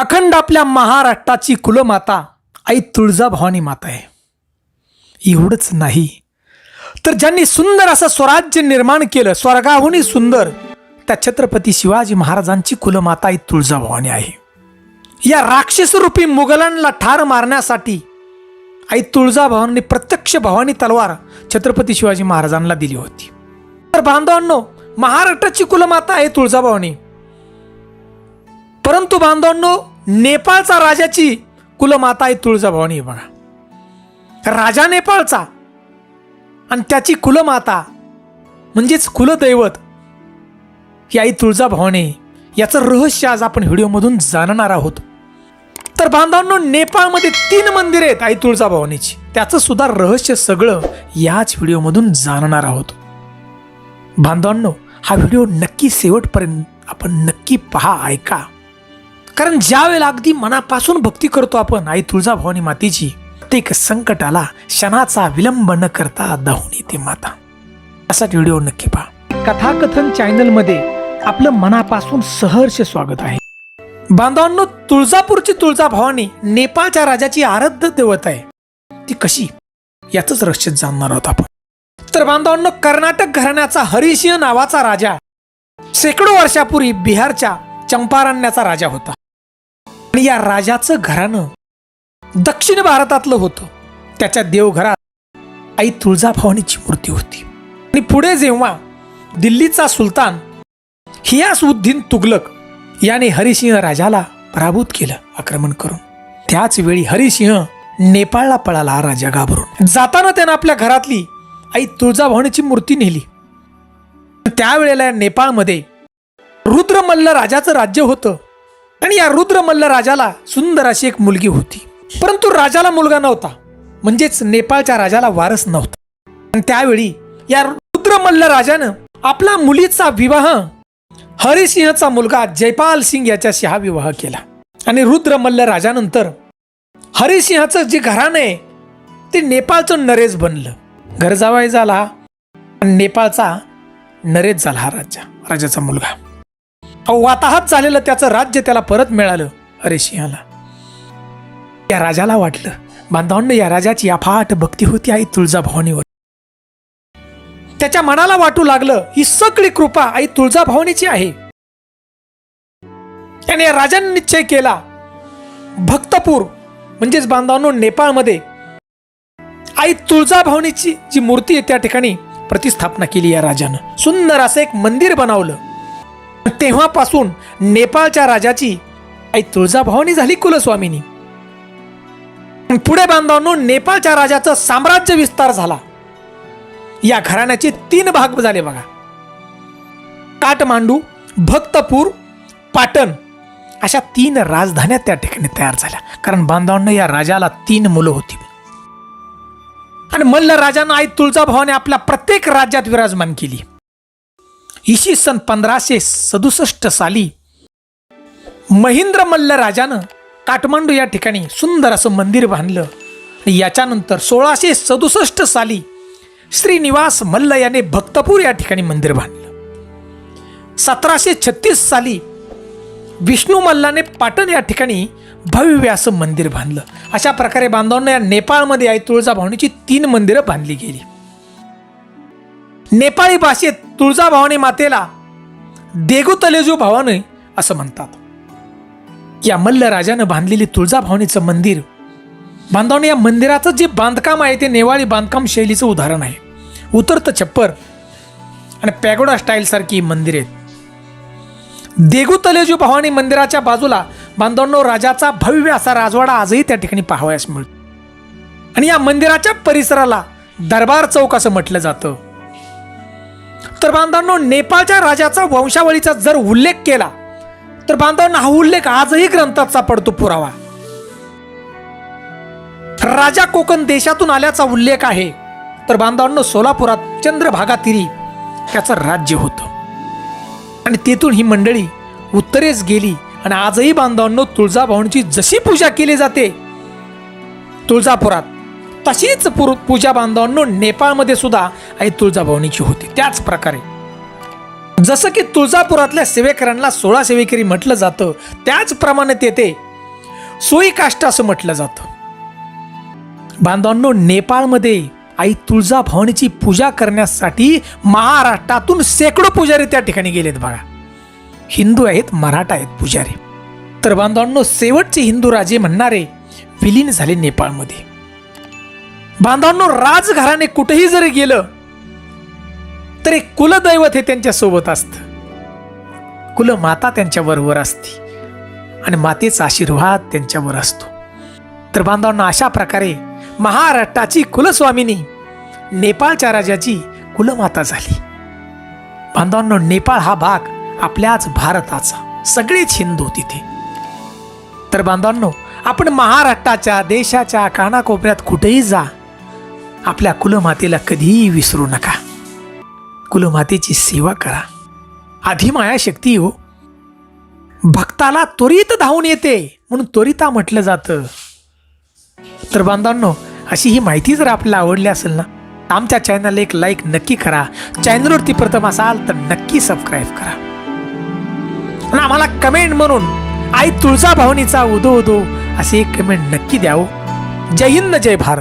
अखंड आपल्या महाराष्ट्राची कुलमाता आई तुळजाभवानी माता आहे. एवढंच नाही. तर ज्यांनी सुंदर असं स्वराज्य निर्माण केलं स्वर्गाहूनही सुंदर त्या छत्रपती शिवाजी महाराजांची कुलमाता आई तुळजाभवानी आहे. या राक्षसरूपी मुघलांना ठार मारण्यासाठी आई तुळजाभवानी प्रत्यक्ष भवानी तलवार छत्रपती शिवाजी महाराजांना दिली होती. तर बांधवांनो महाराष्ट्राची कुलमाता आहे तुळजाभवानी. परंतु बांधवांनो नेपाळचा राजाची कुलमाता आहे तुळजाभवानी म्हणा. बघा राजा नेपाळचा आणि त्याची कुलमाता म्हणजेच कुलदैवत ही आई तुळजाभवानी. याचं रहस्य आज आपण व्हिडिओमधून जाणणार आहोत. तर बांधवांनो नेपाळमध्ये तीन मंदिरे आहेत आई तुळजाभवानीची. त्याचं सुद्धा रहस्य सगळं याच व्हिडिओमधून जाणणार आहोत. बांधवांनो हा व्हिडिओ नक्की शेवटपर्यंत आपण नक्की पहा ऐका. कारण ज्या वेळेला अगदी मनापासून भक्ती करतो आपण आई तुळजाभवानी मातेची प्रत्येक संकटाला क्षणाचा विलंब न करता धावून येते माता. असा व्हिडिओ नक्की पहा. कथाकथन चॅनलमध्ये आपलं मनापासून सहर्ष स्वागत आहे. बांधवांनो तुळजापूरची तुळजाभवानी नेपाळच्या राजाची आराध्य देवत आहे. ती कशी? याच रहस्य जाणणार आहोत आपण. तर बांधवांनो कर्नाटक घराण्याचा हरिसिंह नावाचा राजा शेकडो वर्षापूर्वी बिहारच्या चंपारण्याचा राजा होता. आणि या राजाचं घराणं दक्षिण भारतातलं होतं. त्याच्या देवघरात आई तुळजाभवानीची मूर्ती होती. आणि पुढे जेव्हा दिल्लीचा सुलतान हियासुद्दीन तुगलक याने हरिसिंह राजाला पराभूत केलं आक्रमण करून. त्याच वेळी हरिसिंह नेपाळला पळाला हा राजा घाबरून. जाताना त्यानं आपल्या घरातली आई तुळजाभवानीची मूर्ती नेली. त्यावेळेला या नेपाळमध्ये रुद्रमल्ल राजाचं राज्य होतं. आणि या रुद्रमल्ल राजाला सुंदर अशी एक मुलगी होती. परंतु राजाला मुलगा नव्हता. म्हणजेच नेपाळच्या राजाला वारस नव्हता. आणि त्यावेळी या रुद्रमल्ल राजानं आपला मुलीचा विवाह हरिसिंहचा मुलगा जयपाल सिंग याच्याशी हा विवाह केला. आणि रुद्रमल्ल राजानंतर हरिसिंहाचं जे घराणं आहे ते नेपाळचं नरेश बनलं. घर जावाय झाला. नेपाळचा नरेश झाला हा राजा राजाचा मुलगा. वाताहत झालेलं त्याचं राज्य त्याला परत मिळालं अरे सिंहाला. त्या राजाला वाटलं बांधवांना या राजाची अफाट भक्ती होती आई तुळजाभवानीवर. त्याच्या मनाला वाटू लागलं ही सगळी कृपा आई तुळजाभवानीची आहे. त्याने या राजाने निश्चय केला भक्तपूर म्हणजेच बांधवांनो नेपाळमध्ये आई तुळजाभवानीची जी मूर्ती आहे त्या ठिकाणी प्रतिस्थापना केली या राजानं. सुंदर असं एक मंदिर बनवलं. तेव्हापासून नेपाळच्या राजाची आई तुळजाभवानी झाली कुलस्वामिनी. पुढे बांधवांनो नेपाळच्या राजाचं साम्राज्य विस्तार झाला. या घराण्याचे तीन भाग झाले बघा. काठमांडू भक्तपूर पाटण अशा तीन राजधान्या त्या ठिकाणी तयार झाल्या. कारण बांधवांना या राजाला तीन मुलं होती. आणि मल्ल राजानं आई तुळजाभवाने आपल्या प्रत्येक राज्यात विराजमान केली. इसवी सन पंधराशे सदुसष्ट साली महिंद्र मल्ल राजानं काठमांडू या ठिकाणी सुंदर असं मंदिर बांधलं. आणि याच्यानंतर सोळाशे सदुसष्ट साली श्रीनिवास मल्ल याने भक्तपूर या ठिकाणी मंदिर बांधलं. सतराशे छत्तीस साली विष्णू मल्लाने पाटण या ठिकाणी भव्य असं मंदिर बांधलं. अशा प्रकारे बांधवांना या नेपाळमध्ये आई तुळजाभवानीची तीन मंदिरं बांधली गेली. नेपाळी भाषेत तुळजाभवानी मातेला देगू तलेजू भवानी असं म्हणतात. या मल्ल राजानं बांधलेली तुळजाभवानीचं मंदिर बांधवणे या मंदिराचं जे बांधकाम आहे ते नेवाळी बांधकाम शैलीचं उदाहरण आहे. उतरतं छप्पर आणि पॅगोडा स्टाईलसारखी मंदिर आहेत. देगू तलेजू भवानी मंदिराच्या बाजूला बांधवांनो राजाचा भव्य असा राजवाडा आजही त्या ठिकाणी पाहावयास मिळतो. आणि या मंदिराच्या परिसराला दरबार चौक असं म्हटलं जातं. तर बांधवांनो नेपाळच्या राजाचा वंशावळीचा जर उल्लेख केला तर बांधवांना हा उल्लेख आजही ग्रंथात सापडतो पुरावा. राजा कोकण देशातून आल्याचा उल्लेख आहे तर बांधवांनो सोलापुरात चंद्रभागा तिरी त्याचं राज्य होतं. आणि तेथून ही मंडळी उत्तरेस गेली आणि आजही बांधवांनो तुळजाभवानीची जशी पूजा केली जाते तुळजापुरात तशीच पुर पूजा बांधवांनो नेपाळमध्ये सुद्धा आई तुळजाभवानीची होती. त्याच प्रकारे. जसं की तुळजापुरातल्या सेवेकरांना सोळा सेवेकरी म्हटलं जातं त्याचप्रमाणे तेथे सोयी काष्ट असं म्हटलं जातं. बांधवांनो नेपाळमध्ये आई तुळजाभवानीची पूजा करण्यासाठी महाराष्ट्रातून शेकडो पुजारी त्या ठिकाणी गेलेत बघा. हिंदू आहेत मराठा आहेत पुजारी. तर बांधवांनो शेवटचे हिंदू राजे म्हणणारे विलीन झाले नेपाळमध्ये. बांधवांनो राजघराने कुठेही जरी गेलं तरी कुलदैवत हे त्यांच्यासोबत असतं. कुलमाता त्यांच्या बरोबर असते आणि मातेचा आशीर्वाद त्यांच्यावर असतो. तर बांधवांना अशा प्रकारे महाराष्ट्राची कुलस्वामिनी नेपाळच्या राजाची कुलमाता झाली. बांधवांनो नेपाळ हा भाग आपल्याच भारताचा सगळेच हिंदू तिथे. तर बांधवांनो आपण महाराष्ट्राच्या देशाच्या कानाकोपऱ्यात कुठेही जा आपल्या कुलमातेला कधीही विसरू नका. कुलमातेची सेवा करा. आधी माया शक्ती हो. भक्ताला त्वरित धावून येते म्हणून त्वरिता म्हटलं जातं. तर बांधवांनो अशी ही माहिती जर आपल्याला आवडली असेल ना आमच्या चॅनलला एक लाईक नक्की करा. चॅनलवरती प्रथम असाल तर नक्की सबस्क्राईब करा. आणि आम्हाला कमेंट म्हणून आई तुळजा भावनीचा उदो उदो असे एक कमेंट नक्की द्यावं हो. जय हिंद जय भारत.